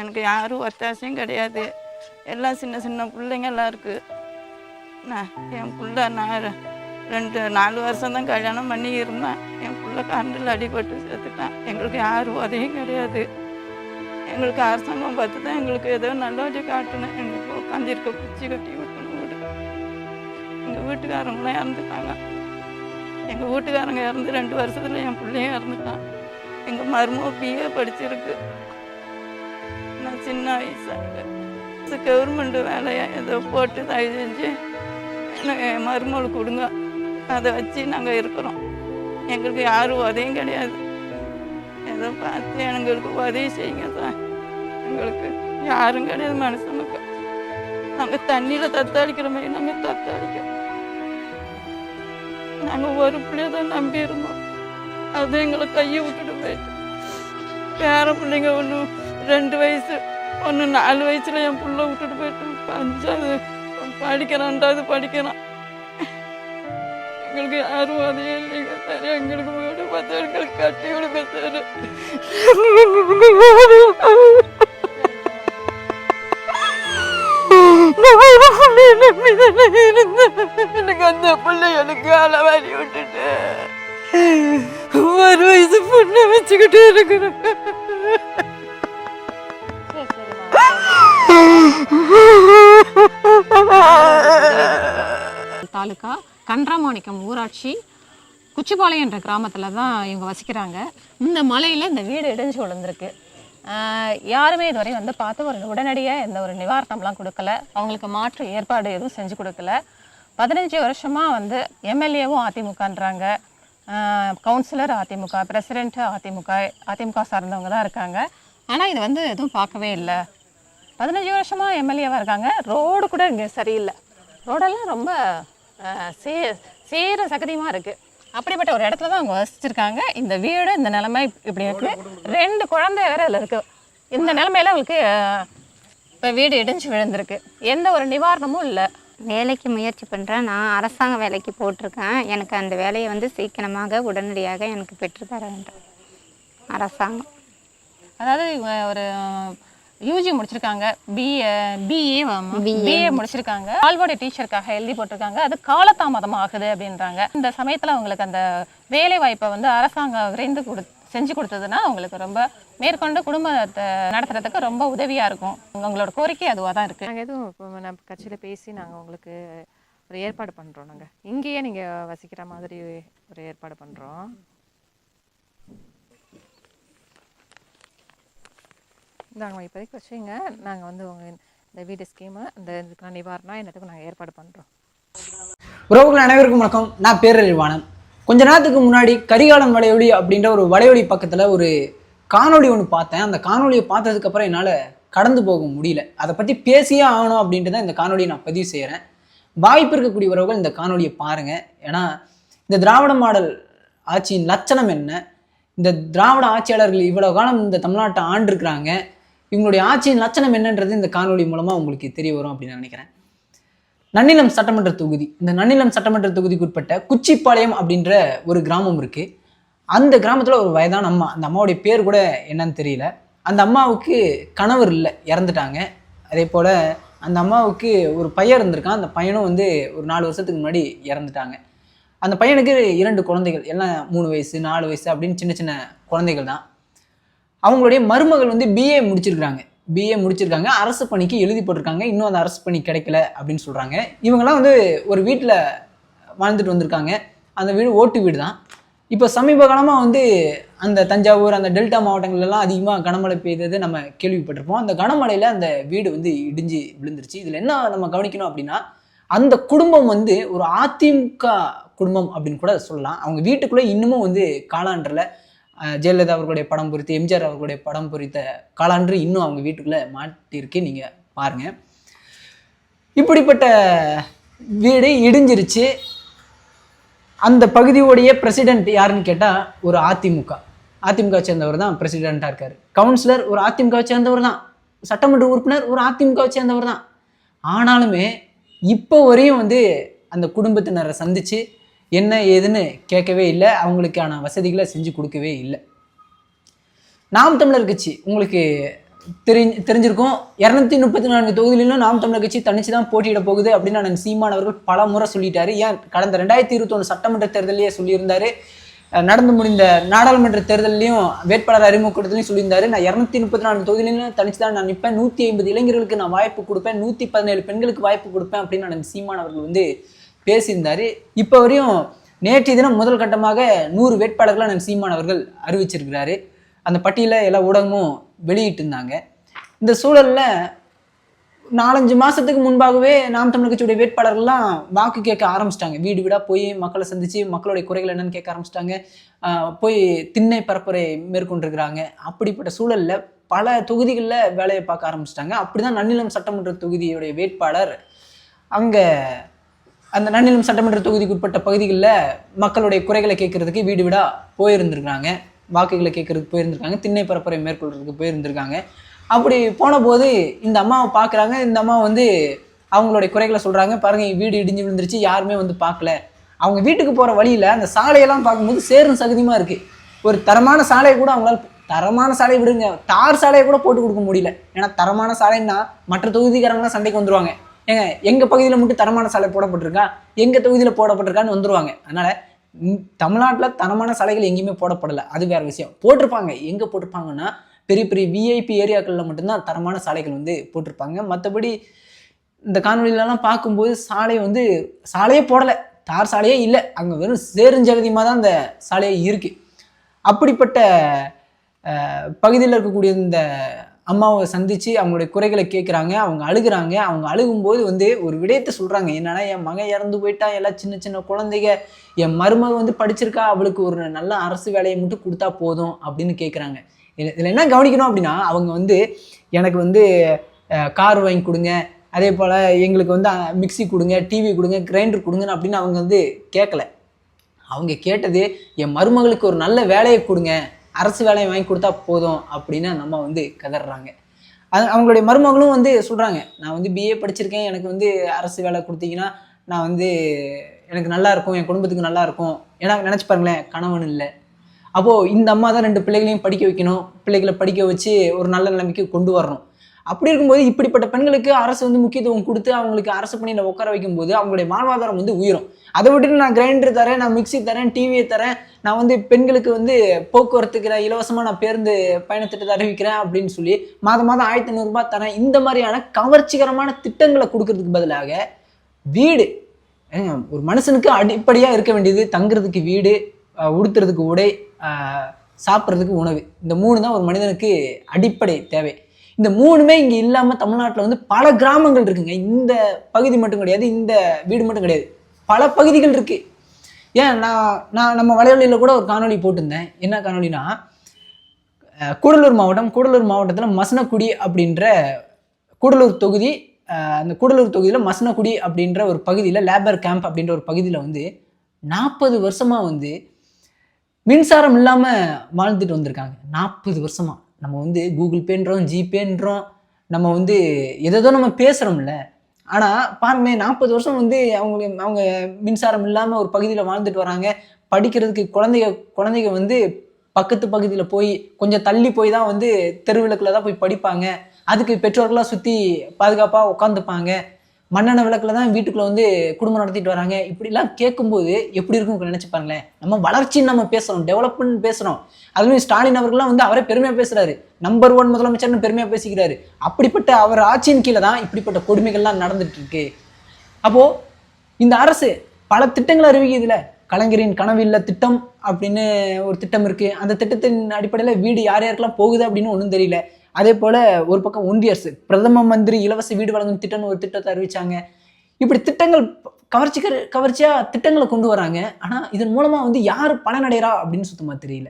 எனக்கு யாரும் ஒத்தாசையும் கிடையாது. எல்லாம் சின்ன சின்ன பிள்ளைங்க எல்லாம் இருக்குது நான் என் பிள்ளை நான் ரெண்டு நாலு வருஷம் தான் கல்யாணம் பண்ணி இருந்தேன். என் பிள்ளை கரண்டில் அடிபட்டு சேர்த்துட்டேன் எங்களுக்கு யாரும் உதவியும் கிடையாது. எங்களுக்கு அரசாங்கம் பார்த்து தான் எங்களுக்கு ஏதோ நல்ல வழி காட்டணும். எங்களுக்கு உட்காந்துருக்க குச்சி கட்டி விட்டணும் வீடு. எங்கள் வீட்டுக்காரங்களாம் இறந்துட்டாங்க. எங்கள் வீட்டுக்காரங்க இறந்து ரெண்டு வருஷத்தில் என் பிள்ளையும் இறந்துட்டான். எங்கள் மருமக பிஏ படிச்சிருக்கு. சின்ன வயசாக கவர்மெண்ட் வேலையை ஏதோ போட்டு தயவு செஞ்சு எனக்கு என் கொடுங்க. அதை வச்சு நாங்கள் இருக்கிறோம். எங்களுக்கு யாரும் உதவியும் கிடையாது. ஏதோ பார்த்து எங்களுக்கு உதவி செய்யுங்க சார் எங்களுக்கு யாரும் கிடையாது மனுஷனுக்கு. நாங்கள் தண்ணியில் தத்தளிக்கிற மாதிரி நாங்கள் தத்தளிக்கிறோம். நாங்கள் ஒரு பிள்ளைய தான் நம்பி இருந்தோம். அது எங்களை கையை விட்டுட்டு போயிட்டு. பேர பிள்ளைங்க ஒன்று ரெண்டு வயசு. ஒன்று நாலு வயசில் என் பிள்ளை விட்டுட்டு போயிட்டு அஞ்சாவது படிக்கிறான் ரெண்டாவது படிக்கிறான். எங்களுக்கு யாரும் உதவி இல்லைங்க சார். எங்களுக்கு வீடு பார்த்து எங்களுக்கு கட்டி கொடுக்க சார். எனக்கு அந்த பிள்ளை எனக்கு அளவாரி விட்டுட்டு ஒரு வயசு பொண்ணை வச்சுக்கிட்டு இருக்கிறேன். தாலுக்கா கன்றாமாணிக்கம் ஊராட்சி குச்சிபாளையம் என்ற கிராமத்தில் தான் இவங்க வசிக்கிறாங்க. இந்த மலையில் இந்த வீடு இடிஞ்சு விழுந்திருக்கு. யாருமே இதுவரை வந்து பார்த்து ஒரு உடனடியாக எந்த ஒரு நிவாரணம்லாம் கொடுக்கல. அவங்களுக்கு மாற்று ஏற்பாடு எதுவும் செஞ்சு கொடுக்கல. பதினஞ்சு வருஷமாக வந்து எம்எல்ஏவும் அதிமுகன்றாங்க. கவுன்சிலர் அதிமுக பிரசிடென்ட் அதிமுக அதிமுக சார்ந்தவங்க தான் இருக்காங்க. ஆனால் இது வந்து எதுவும் பார்க்கவே இல்லை. பதினஞ்சு வருஷமாக எம்எல்ஏவாக இருக்காங்க. ரோடு கூட இங்கே சரியில்லை. ரோடெல்லாம் ரொம்ப சே சேர சகதியமாக இருக்குது அப்படிப்பட்ட ஒரு இடத்துல தான் அவங்க வசிச்சிருக்காங்க. இந்த வீடு இந்த நிலைமை இப்படி இருக்குது ரெண்டு குழந்தை வேற இதில் இருக்குது இந்த நிலைமையில அவங்களுக்கு இப்போ வீடு இடிஞ்சு விழுந்திருக்கு. எந்த ஒரு நிவாரணமும் இல்லை. வேலைக்கு முயற்சி பண்ணுறேன் நான் அரசாங்க வேலைக்கு போட்டிருக்கேன். எனக்கு அந்த வேலையை வந்து சீக்கிரமாக உடனடியாக எனக்கு பெற்றுத்தர வேண்டும். அரசாங்கம். அதாவது இவங்க ஒரு யூஜி முடிச்சிருக்காங்க. பிஏ பிஏ பிஏ முடிச்சிருக்காங்க. ஆல்வோடைய டீச்சருக்காக எழுதி போட்டிருக்காங்க. அது காலதாமதம் ஆகுது அப்படின்றாங்க. இந்த சமயத்தில் அவங்களுக்கு அந்த வேலை வாய்ப்பை வந்து அரசாங்கம் விரைந்து கொடு செஞ்சு கொடுத்ததுன்னா அவங்களுக்கு ரொம்ப மேற்கொண்டு குடும்பத்தை நடத்துறதுக்கு ரொம்ப உதவியாக இருக்கும். உங்களோட கோரிக்கை அதுவாக தான் இருக்குது நாங்கள் எதுவும் இப்போ நம்ம கட்சியில் பேசி நாங்கள் உங்களுக்கு ஒரு ஏற்பாடு பண்ணுறோம் நாங்கள் இங்கேயே நீங்கள் வசிக்கிற மாதிரி ஒரு ஏற்பாடு பண்ணுறோம் நாங்கள் இப்போதைக்கு வச்சுங்க. நாங்கள் வந்து உங்கள் இந்த வீடு ஸ்கீமு இந்த இதுக்கான நிவாரணம் என்னத்துக்கும் நாங்கள் ஏற்பாடு பண்ணுறோம் உறவுகள் அனைவருக்கும் வணக்கம். நான் பேரறிவானம் கொஞ்ச நேரத்துக்கு முன்னாடி கரிகாலன் வளையொலி அப்படின்ற ஒரு வளையொலி பக்கத்தில் ஒரு காணொலி ஒன்று பார்த்தேன். அந்த காணொலியை பார்த்ததுக்கப்புறம் என்னால் கடந்து போக முடியல. அதை பற்றி பேசியே ஆகணும் அப்படின்ட்டு தான் இந்த காணொலியை நான் பதிவு செய்கிறேன் வாய்ப்பு இருக்கக்கூடிய உறவுகள் இந்த காணொலியை பாருங்கள் ஏன்னா இந்த திராவிட மாடல் ஆட்சியின் லட்சணம் என்ன? இந்த திராவிட ஆட்சியாளர்கள் இவ்வளோ காலம் இந்த தமிழ்நாட்டை ஆண்டிருக்கிறாங்க. இவங்களுடைய ஆட்சியின் லட்சணம் என்னன்றது இந்த காணொலி மூலமாக உங்களுக்கு தெரிய வரும் அப்படின்னு நினைக்கிறேன். நன்னிலம் சட்டமன்ற தொகுதி. இந்த நன்னிலம் சட்டமன்ற தொகுதிக்குட்பட்ட குச்சிப்பாளையம் அப்படின்ற ஒரு கிராமம் இருக்கு. அந்த கிராமத்துல ஒரு வயதான அம்மா அந்த அம்மாவுடைய பேர் கூட என்னன்னு தெரியல. அந்த அம்மாவுக்கு கணவர் இல்லை இறந்துட்டாங்க. அதே போல அந்த அம்மாவுக்கு ஒரு பையன் இருந்திருக்கான். அந்த பையனும் வந்து ஒரு நாலு வருஷத்துக்கு முன்னாடி இறந்துட்டாங்க. அந்த பையனுக்கு இரண்டு குழந்தைகள். எல்லாம் மூணு வயசு நாலு வயசு அப்படின்னு சின்ன சின்ன குழந்தைகள் தான். அவங்களுடைய மருமகள் வந்து பிஏ முடிச்சிருக்காங்க பிஏ முடிச்சிருக்காங்க. அரசு பணிக்கு எழுதி போட்டிருக்காங்க. இன்னும் அந்த அரசு பணி கிடைக்கல அப்படின்னு சொல்கிறாங்க இவங்கெல்லாம் வந்து ஒரு வீட்டில் வாழ்ந்துட்டு வந்திருக்காங்க. அந்த வீடு ஓட்டு வீடு தான் இப்போ சமீப காலமாக வந்து அந்த தஞ்சாவூர் அந்த டெல்டா மாவட்டங்கள்லாம் அதிகமாக கனமழை பெய்தது நம்ம கேள்விப்பட்டிருப்போம். அந்த கனமழையில் அந்த வீடு வந்து இடிஞ்சு விழுந்துருச்சு. இதில் என்ன நம்ம கவனிக்கணும் அப்படின்னா அந்த குடும்பம் வந்து ஒரு அதிமுக குடும்பம் அப்படின்னு கூட சொல்லலாம். அவங்க வீட்டுக்குள்ளே இன்னமும் வந்து காலாண்டரில் ஜெயலலிதா அவர்களுடைய படம் பொறித்து எம்ஜிஆர் அவர்களுடைய படம் பொறித்த காலாண்டு இன்னும் அவங்க வீட்டுக்குள்ளே மாட்டியிருக்கு. நீங்கள் பாருங்கள் இப்படிப்பட்ட வீடு இடிஞ்சிருச்சு. அந்த பகுதியோடைய பிரசிடென்ட் யாருன்னு கேட்டால் ஒரு அதிமுக. அதிமுக சேர்ந்தவர் தான் பிரசிடெண்ட்டாக இருக்கார். கவுன்சிலர் ஒரு அதிமுகவை சேர்ந்தவர் தான். சட்டமன்ற உறுப்பினர் ஒரு அதிமுக சேர்ந்தவர் தான். ஆனாலுமே இப்போ வரையும் வந்து அந்த குடும்பத்தினரை சந்தித்து என்ன ஏதுன்னு கேட்கவே இல்லை. அவங்களுக்கான வசதிகளை செஞ்சு கொடுக்கவே இல்லை. நாம் தமிழர் கட்சி உங்களுக்கு தெரி தெரிஞ்சிருக்கும். இரநூத்தி முப்பத்தி நான்கு தொகுதியிலும் நாம் தமிழர் கட்சி தனிச்சு தான் போட்டியிட போகுது அப்படின்னு நான் சீமான் அவர்கள் பல முறை சொல்லிட்டாரு. ஏன்? கடந்த ரெண்டாயிரத்தி இருபத்தொன்று சட்டமன்ற தேர்தலையே சொல்லியிருந்தாரு. நடந்து முடிந்த நாடாளுமன்ற தேர்தலையும் வேட்பாளர் அறிமுகத்திலையும் சொல்லியிருந்தாரு. நான் இரநூத்தி முப்பத்தி நான்கு தொகுதியிலும் தனிச்சு தான் நான் நிற்பேன். நூற்றி ஐம்பது இளைஞர்களுக்கு நான் வாய்ப்பு கொடுப்பேன். நூற்றி பதினேழு பெண்களுக்கு வாய்ப்பு கொடுப்பேன் அப்படின்னு நான் சீமான் அவர்கள் வந்து பேசியிருந்தார். இப்போ வரையும் நேற்று தினம் முதல் கட்டமாக நூறு வேட்பாளர்களை அண்ணன் சீமான் அவர்கள் அறிவிச்சிருக்கிறாரு. அந்த பட்டியலில் எல்லா ஊடகமும் வெளியிட்டு இருந்தாங்க இந்த சூழலில் நாலஞ்சு மாதத்துக்கு முன்பாகவே நாம் தமிழ் கட்சியுடைய வேட்பாளர்கள்லாம் வாக்கு கேட்க ஆரம்பிச்சிட்டாங்க. வீடு வீடாக போய் மக்களை சந்தித்து மக்களுடைய குறைகள் என்னன்னு கேட்க ஆரம்பிச்சிட்டாங்க. போய் திண்ணை பரப்புரை மேற்கொண்டிருக்கிறாங்க. அப்படிப்பட்ட சூழலில் பல தொகுதிகளில் வேலையை பார்க்க ஆரம்பிச்சிட்டாங்க. அப்படிதான் நன்னிலம் சட்டமன்ற தொகுதியுடைய வேட்பாளர் அங்கே அந்த நன்னிலம் சட்டமன்ற தொகுதிக்கு உட்பட்ட பகுதிகளில் மக்களுடைய குறைகளை கேட்கறதுக்கு வீடு வீடாக போயிருந்துருக்காங்க வாக்குகளை கேட்கறதுக்கு போயிருந்திருக்காங்க. திண்ணை பரப்புரை மேற்கொள்றதுக்கு போயிருந்திருக்காங்க. அப்படி போன போது இந்த அம்மாவை பார்க்குறாங்க. இந்த அம்மா வந்து அவங்களுடைய குறைகளை சொல்கிறாங்க பாருங்க வீடு இடிஞ்சு விழுந்துருச்சு. யாருமே வந்து பார்க்கல. அவங்க வீட்டுக்கு போகிற வழியில் அந்த சாலையெல்லாம் பார்க்கும்போது சேரும் சகதியமாக இருக்குது ஒரு தரமான சாலையை கூட அவங்களால தரமான சாலையை விடுங்க. தார் சாலையை கூட போட்டு கொடுக்க முடியல. ஏன்னா தரமான சாலைன்னா மற்ற தொகுதிக்காரங்களாம் சண்டைக்கு வந்துருவாங்க. ஏங்க எங்கள் பகுதியில் மட்டும் தரமான சாலை போடப்பட்டிருக்கா? எங்கள் தொகுதியில் போடப்பட்டிருக்கான்னு வந்துருவாங்க. அதனால் தமிழ்நாட்டில் தரமான சாலைகள் எங்கேயுமே போடப்படலை. அது வேற விஷயம். போட்டிருப்பாங்க. எங்கே போட்டிருப்பாங்கன்னா பெரிய பெரிய விஐபி ஏரியாக்களில் மட்டும்தான் தரமான சாலைகள் வந்து போட்டிருப்பாங்க. மற்றபடி இந்த காணொலியிலலாம் பார்க்கும்போது சாலை வந்து சாலையே போடலை. தார் சாலையே இல்லை. அங்கே வெறும் சேருஞ்சகதியமாக தான் அந்த சாலையே இருக்குது அப்படிப்பட்ட பகுதியில் இருக்கக்கூடிய இந்த அம்மாவை சந்தித்து அவங்களுடைய குறைகளை கேட்குறாங்க அவங்க அழுகுறாங்க. அவங்க அழுகும்போது வந்து ஒரு விடயத்தை சொல்கிறாங்க என்னென்னா என் மகன் இறந்து போயிட்டான். எல்லாம் சின்ன சின்ன குழந்தைங்க என் மருமக வந்து படிச்சிருக்கா. அவளுக்கு ஒரு நல்ல அரசு வேலையை மட்டும் கொடுத்தா போதும் அப்படின்னு கேட்குறாங்க இதில் என்ன கவனிக்கணும் அப்படின்னா அவங்க வந்து எனக்கு வந்து கார் வாங்கி கொடுங்க. அதே போல் எங்களுக்கு வந்து மிக்ஸி கொடுங்க டிவி கொடுங்க கிரைண்டர் கொடுங்கன்னு அப்படின்னு அவங்க வந்து கேட்கல அவங்க கேட்டது என் மருமகளுக்கு ஒரு நல்ல வேலையை கொடுங்க. அரசு வேலையை வாங்கி கொடுத்தா போதும் அப்படின்னு நம்ம அம்மா வந்து கதறாங்க. அது அவங்களுடைய மருமகளும் வந்து சொல்கிறாங்க நான் வந்து பிஏ படிச்சிருக்கேன் எனக்கு வந்து அரசு வேலை கொடுத்தீங்கன்னா நான் வந்து எனக்கு நல்லா இருக்கும் என் குடும்பத்துக்கு நல்லா இருக்கும். ஏன்னா நினச்சி பாருங்களேன் கணவன் இல்லை. அப்போது இந்த அம்மா தான் ரெண்டு பிள்ளைகளையும் படிக்க வைக்கணும். பிள்ளைகளை படிக்க வச்சு ஒரு நல்ல நிலைமைக்கு கொண்டு வரணும். அப்படி இருக்கும்போது இப்படிப்பட்ட பெண்களுக்கு அரசு வந்து முக்கியத்துவம் கொடுத்து அவங்களுக்கு அரசு பணியில் உட்கார வைக்கும்போது அவங்களுடைய வாழ்வாதாரம் வந்து உயரும். அதை விட்டுட்டு நான் கிரைண்டர் தரேன் நான் மிக்சி தரேன் டிவியை தரேன் நான் வந்து பெண்களுக்கு வந்து போக்குவரத்துக்கு இலவசமாக நான் பேருந்து பயணத்திட்டத்தை அறிவிக்கிறேன் அப்படின்னு சொல்லி மாதம் மாதம் ஆயிரத்தி ஐநூறுரூபா தரேன். இந்த மாதிரியான கவர்ச்சிகரமான திட்டங்களை கொடுக்கறதுக்கு பதிலாக வீடு. ஒரு மனுஷனுக்கு அடிப்படையாக இருக்க வேண்டியது தங்குறதுக்கு வீடு உடுத்துறதுக்கு உடை சாப்பிட்றதுக்கு உணவு. இந்த மூணு தான் ஒரு மனிதனுக்கு அடிப்படை தேவை. இந்த மூணுமே இங்கே இல்லாமல் தமிழ்நாட்டில் வந்து பல கிராமங்கள் இருக்குங்க. இந்த பகுதி மட்டும் கிடையாது இந்த வீடு மட்டும் கிடையாது. பல பகுதிகள் இருக்குது ஏன் நான் நான் நம்ம வலைவலியில் கூட ஒரு காணொளி போட்டிருந்தேன். என்ன காணொலினா கூடலூர் மாவட்டம் கூடலூர் மாவட்டத்தில் மசனக்குடி அப்படின்ற கூடலூர் தொகுதி அந்த கூடலூர் தொகுதியில் மசனக்குடி அப்படின்ற ஒரு பகுதியில் லேபர் கேம்ப் அப்படின்ற ஒரு பகுதியில் வந்து நாற்பது வருஷமாக வந்து மின்சாரம் இல்லாமல் வாழ்ந்துட்டு வந்திருக்காங்க. நாற்பது வருஷமாக நம்ம வந்து கூகுள் பேன்றோம் ஜிபேன்றோம் நம்ம வந்து எதோ நம்ம பேசுகிறோம்ல ஆனால் பாருமே நாற்பது வருஷம் வந்து அவங்களுக்கு அவங்க மின்சாரம் இல்லாமல் ஒரு பகுதியில் வாழ்ந்துட்டு வராங்க. படிக்கிறதுக்கு குழந்தைங்க குழந்தைங்க வந்து பக்கத்து பகுதியில் போய் கொஞ்சம் தள்ளி போய் தான் வந்து தெருவிளக்கில் தான் போய் படிப்பாங்க. அதுக்கு பெற்றோர்களாக சுற்றி பாதுகாப்பாக உட்காந்துப்பாங்க மண்ணெண்ணெய் விளக்கில் தான் வீட்டுக்குள்ள வந்து குடும்பம் நடத்திட்டு வராங்க. இப்படிலாம் கேட்கும்போது எப்படி இருக்கும் நினைச்சு பாருங்களேன். நம்ம வளர்ச்சின்னு நம்ம பேசுறோம் டெவலப்மெண்ட் பேசுறோம். அதுவும் ஸ்டாலின் அவர்கள்லாம் வந்து அவரே பெருமையா பேசுறாரு. நம்பர் ஒன் முதலமைச்சர்னு பெருமையா பேசிக்கிறாரு. அப்படிப்பட்ட அவர் ஆட்சியின் கீழே தான் இப்படிப்பட்ட கொடுமைகள்லாம் நடந்துட்டு இருக்கு. அப்போ இந்த அரசு பல திட்டங்களை அறிவிக்குதுல. கலைஞரின் கனவில்ல திட்டம் அப்படின்னு ஒரு திட்டம் இருக்கு. அந்த திட்டத்தின் அடிப்படையில் வீடு யார் யாருக்கெல்லாம் போகுது அப்படின்னு ஒன்றும் தெரியல. அதே போல் ஒரு பக்கம் ஒன்றிய அரசு பிரதம மந்திரி இலவச வீடு வழங்கும் திட்டம்னு ஒரு திட்டத்தை அறிவிச்சாங்க. இப்படி திட்டங்கள் கவர்ச்சிக்கிற கவர்ச்சியாக திட்டங்களை கொண்டு வராங்க. ஆனால் இதன் மூலமாக வந்து யார் பலனடைகிறா அப்படின்னு சுத்தமாக தெரியல.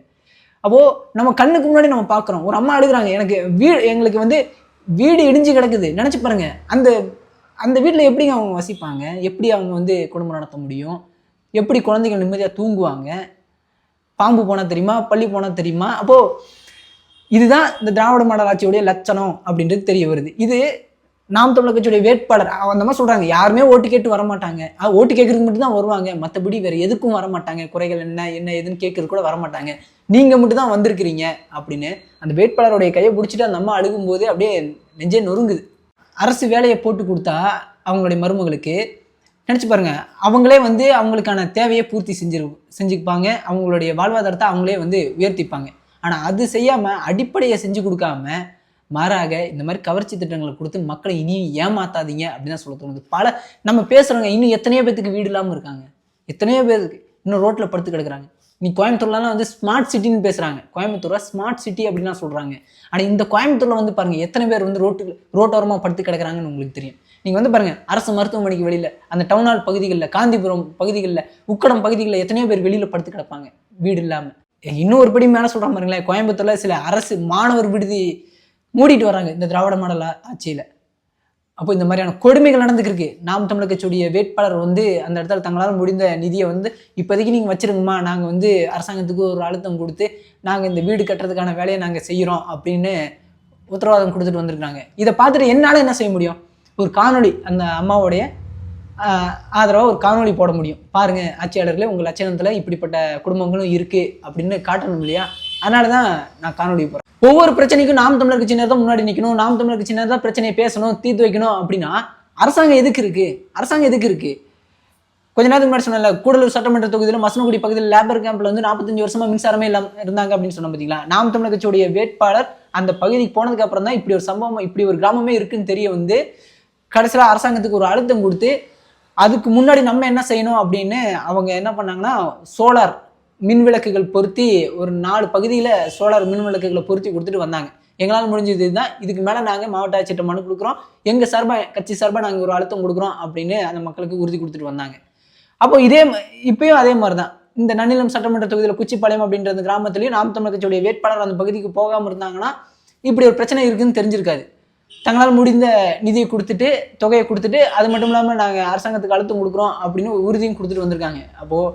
அப்போ நம்ம கண்ணுக்கு முன்னாடி நம்ம பார்க்குறோம் ஒரு அம்மா அழுகுறாங்க எனக்கு வீடு எங்களுக்கு வந்து வீடு இடிஞ்சு கிடக்குது. நினச்சி பாருங்க. அந்த அந்த வீட்டில் எப்படிங்க அவங்க வசிப்பாங்க? எப்படி அவங்க வந்து குடும்பம் நடத்த முடியும்? எப்படி குழந்தைகள் நிம்மதியாக தூங்குவாங்க? பாம்பு போனால் தெரியுமா? பள்ளி போனால் தெரியுமா? அப்போது இதுதான் இந்த திராவிட மாடல் ஆட்சியுடைய லட்சணம் அப்படின்றது தெரிய வருது. இது நாம் தமிழர் கட்சியுடைய வேட்பாளர் அந்த மாதிரி சொல்றாங்க. யாருமே ஓட்டு கேட்டு வர மாட்டாங்க ஓட்டு கேட்கறதுக்கு மட்டும்தான் வருவாங்க. மற்றபடி வேற எதுக்கும் வர மாட்டாங்க குறைகள் என்ன என்ன ஏதுன்னு கேட்கறது கூட வர மாட்டாங்க நீங்க மட்டும் தான் வந்திருக்கிறீங்க அப்படின்னு அந்த வேட்பாளருடைய கையை பிடிச்சிட்டு அந்த அம்மா அழுகும்போது அப்படியே நெஞ்சே நொறுங்குது. அரசு வேலையை போட்டு கொடுத்தா அவங்களுடைய மருமகளுக்கு நினச்சி பாருங்க அவங்களே வந்து அவங்களுக்கான தேவையை பூர்த்தி செஞ்சிரு செஞ்சுப்பாங்க. அவங்களுடைய வாழ்வாதாரத்தை அவங்களே வந்து உயர்த்திப்பாங்க. ஆனால் அது செய்யாமல் அடிப்படையை செஞ்சு கொடுக்காம மாறாக இந்த மாதிரி கவர்ச்சி திட்டங்களை கொடுத்து மக்களை இனியும் ஏமாத்தாதீங்க அப்படின்னு தான் சொல்ல தோணுது. பல நம்ம பேசுகிறவங்க இன்னும் எத்தனையோ பேத்துக்கு வீடு இல்லாமல் இருக்காங்க. எத்தனையோ பேருக்கு இன்னும் ரோட்டில் படுத்து கிடக்குறாங்க. நீ கோயம்புத்தூர்லாம் வந்து ஸ்மார்ட் சிட்டின்னு பேசுகிறாங்க கோயம்புத்தூரை ஸ்மார்ட் சிட்டி அப்படின்னு சொல்கிறாங்க ஆனால் இந்த கோயம்புத்தூரில் வந்து பாருங்கள் எத்தனை பேர் வந்து ரோட்டு ரோட்டோரமாக படுத்து கிடக்குறாங்கன்னு உங்களுக்கு தெரியும். நீங்கள் வந்து பாருங்கள் அரசு மருத்துவமனைக்கு வெளியில் அந்த டவுன் ஹால் பகுதிகளில் காந்திபுரம் பகுதிகளில் உக்கடம் பகுதிகளில் எத்தனையோ பேர் வெளியில் படுத்து கிடப்பாங்க. வீடு இல்லாமல் இன்னும் ஒரு படி மேலே சொல்கிறேன் பாருங்களேன் கோயம்புத்தூரில் சில அரசு மாணவர் விடுதி மூடிட்டு வராங்க இந்த திராவிட மாடல் ஆட்சியில். அப்போ இந்த மாதிரியான கொடுமைகள் நடந்துக்கிருக்கு. நாம் தமிழர் கட்சியுடைய வேட்பாளர் வந்து அந்த இடத்துல தங்களால் முடிந்த நிதியை வந்து இப்போதைக்கு நீங்கள் வச்சுருங்கம்மா நாங்கள் வந்து அரசாங்கத்துக்கு ஒரு அழுத்தம் கொடுத்து நாங்கள் இந்த வீடு கட்டுறதுக்கான வேலையை நாங்கள் செய்கிறோம் அப்படின்னு உத்தரவாதம் கொடுத்துட்டு வந்திருக்காங்க இதை பார்த்துட்டு என்னால் என்ன செய்ய முடியும்? ஒரு காணொளி அந்த அம்மாவுடைய ஆதரவாக ஒரு காணொலி போட முடியும். பாருங்கள் ஆட்சியாளர்களே உங்கள் லட்சணத்தில் இப்படிப்பட்ட குடும்பங்களும் இருக்குது அப்படின்னு காட்டணும் இல்லையா? அதனால தான் நான் காணொலி போகிறேன் ஒவ்வொரு பிரச்சனைக்கும் நாம் தமிழர் கட்சியினர் தான் முன்னாடி நிற்கணும் நாம் தமிழர் கட்சியினர் தான் பிரச்சனையை பேசணும் தீர்த்து வைக்கணும் அப்படின்னா அரசாங்கம் எதுக்கு இருக்குது அரசாங்கம் எதுக்கு இருக்குது கொஞ்ச நேரத்துக்கு முன்னாடி சொன்னல கூடலூர் சட்டமன்ற தொகுதியில் மசனகுடி பகுதியில் லேபர் கேம்ப்ல வந்து நாற்பத்தஞ்சு வருஷமா மின்சாரமே இல்லாம இருந்தாங்க அப்படின்னு சொன்ன பார்த்தீங்களா நாம் தமிழர் கட்சியுடைய வேட்பாளர் அந்த பகுதிக்கு போனதுக்கு அப்புறம் தான் இப்படி ஒரு சம்பவம் இப்படி ஒரு கிராமமே இருக்குன்னு தெரிய வந்து கடைசியில் அரசாங்கத்துக்கு ஒரு அழுத்தம் கொடுத்து அதுக்கு முன்னாடி நம்ம என்ன செய்யணும் அப்படின்னு அவங்க என்ன பண்ணாங்கன்னா சோலார் மின் விளக்குகள் பொருத்தி ஒரு நாலு பகுதியில் சோலார் மின் விளக்குகளை பொருத்தி கொடுத்துட்டு வந்தாங்க. எங்களால் முடிஞ்சது இதுதான். இதுக்கு மேலே நாங்கள் மாவட்ட ஆட்சியர்கிட்ட மனு கொடுக்குறோம். எங்கள் சார்பாக கட்சி சார்பாக நாங்கள் ஒரு அழுத்தம் கொடுக்குறோம் அப்படின்னு அந்த மக்களுக்கு உறுதி கொடுத்துட்டு வந்தாங்க. அப்போ இதே இப்பயும் அதே மாதிரி தான் இந்த நன்னிலம் சட்டமன்ற தொகுதியில் குச்சிப்பாளையம் அப்படின்ற கிராமத்துலேயும் நாம் தமிழ் கட்சியுடைய வேட்பாளர் அந்த பகுதிக்கு போகாமல் இருந்தாங்கன்னா இப்படி ஒரு பிரச்சனை இருக்குதுன்னு தெரிஞ்சிருக்காது. தங்களால் முடிந்த நிதியை கொடுத்துட்டு தொகையை கொடுத்துட்டு அது மட்டும் இல்லாமல் நாங்கள் அரசாங்கத்துக்கு அழுத்தம் கொடுக்குறோம் அப்படின்னு உறுதியும் கொடுத்துட்டு வந்திருக்காங்க. அப்போது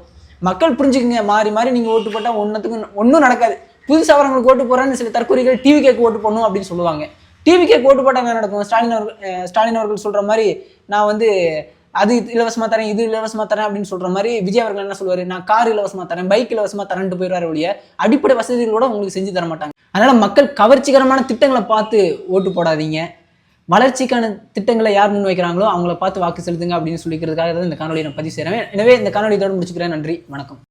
மக்கள் புரிஞ்சுக்குங்க. மாறி மாறி நீங்கள் ஓட்டு போட்டால் ஒன்றுத்துக்கும் ஒன்றும் நடக்காது. புதுசாக வரவங்களுக்கு ஓட்டு போகிறேன்னு சில தற்கொலைகள் டிவி கேக்கு ஓட்டு போடணும் அப்படின்னு சொல்லுவாங்க. டிவி கேக்கு ஓட்டு போட்டால் என்ன நடக்கும்? ஸ்டாலின் அவர்கள் ஸ்டாலின் அவர்கள் சொல்கிற மாதிரி நான் வந்து அது இலவசமாக தரேன் இது இலவசமாக தரேன் அப்படின்னு சொல்கிற மாதிரி விஜய் அவர்கள் என்ன சொல்லுவார்? நான் கார் இலவசமாக தரேன் பைக் இலவசமாக தரேன்ட்டு போயிடுவார் ஒழிய அடிப்படை வசதிகள் கூட உங்களுக்கு செஞ்சு தர மாட்டாங்க. அதனால் மக்கள் கவர்ச்சிகரமான திட்டங்களை பார்த்து ஓட்டு போடாதீங்க. வளர்ச்சிக்கான திட்டங்களை யார் முன்வைக்கிறாங்களோ அவங்கள பார்த்து வாக்கு செலுத்துங்க அப்படின்னு சொல்லிக்கிறதுக்காக தான் இந்த காணொலியை நான் பதிவு செய்கிறேன் எனவே இந்த காணொலி இதோட முடிச்சுக்கிறேன். நன்றி. வணக்கம்.